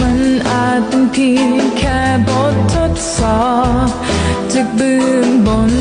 มันอาจเป็นเพียงแค่บททดสอบจากเบื้องบน